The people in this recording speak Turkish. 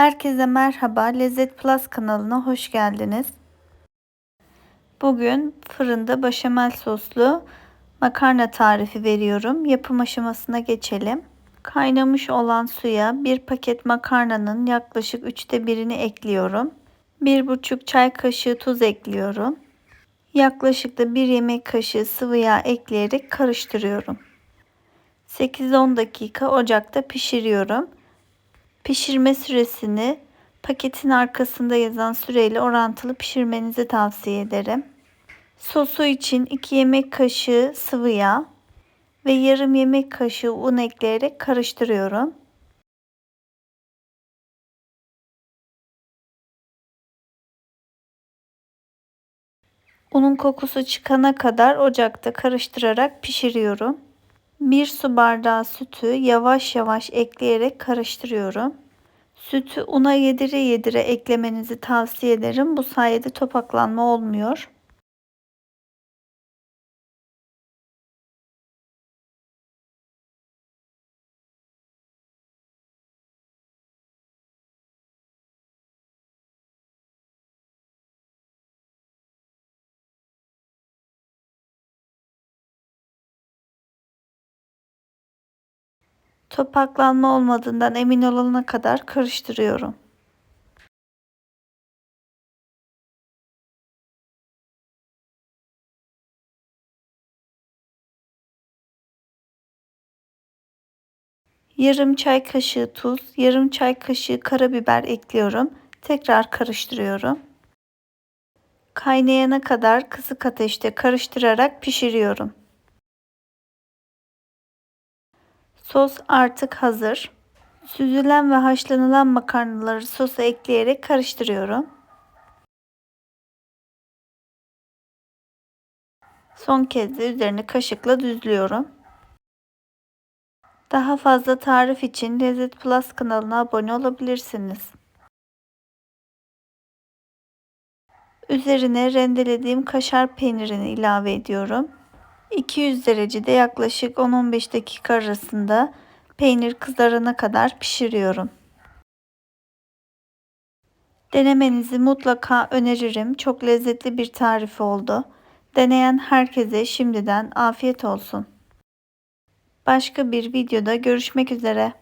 Herkese merhaba. Lezzet Plus kanalına hoş geldiniz. Bugün fırında başamel soslu makarna tarifi veriyorum. Yapım aşamasına geçelim. Kaynamış olan suya bir paket makarnanın yaklaşık üçte birini ekliyorum. Bir buçuk çay kaşığı tuz ekliyorum. Yaklaşık da bir yemek kaşığı sıvı yağ ekleyerek karıştırıyorum. 8-10 dakika ocakta pişiriyorum. Pişirme süresini paketin arkasında yazan süreyle orantılı pişirmenizi tavsiye ederim. Sosu için 2 yemek kaşığı sıvı yağ ve yarım yemek kaşığı un ekleyerek karıştırıyorum. Unun kokusu çıkana kadar ocakta karıştırarak pişiriyorum. Bir su bardağı sütü yavaş yavaş ekleyerek karıştırıyorum. Sütü una yedire yedire eklemenizi tavsiye ederim. Bu sayede topaklanma olmuyor. Topaklanma olmadığından emin olana kadar karıştırıyorum. Yarım çay kaşığı tuz, yarım çay kaşığı karabiber ekliyorum. Tekrar karıştırıyorum. Kaynayana kadar kısık ateşte karıştırarak pişiriyorum. Sos artık hazır. Süzülen ve haşlanılan makarnaları sosa ekleyerek karıştırıyorum. Son kez de üzerine kaşıkla düzlüyorum. Daha fazla tarif için Lezzet Plus kanalına abone olabilirsiniz. Üzerine rendelediğim kaşar peynirini ilave ediyorum. 200 derecede yaklaşık 10-15 dakika arasında peynir kızarana kadar pişiriyorum. Denemenizi mutlaka öneririm. Çok lezzetli bir tarif oldu. Deneyen herkese şimdiden afiyet olsun. Başka bir videoda görüşmek üzere.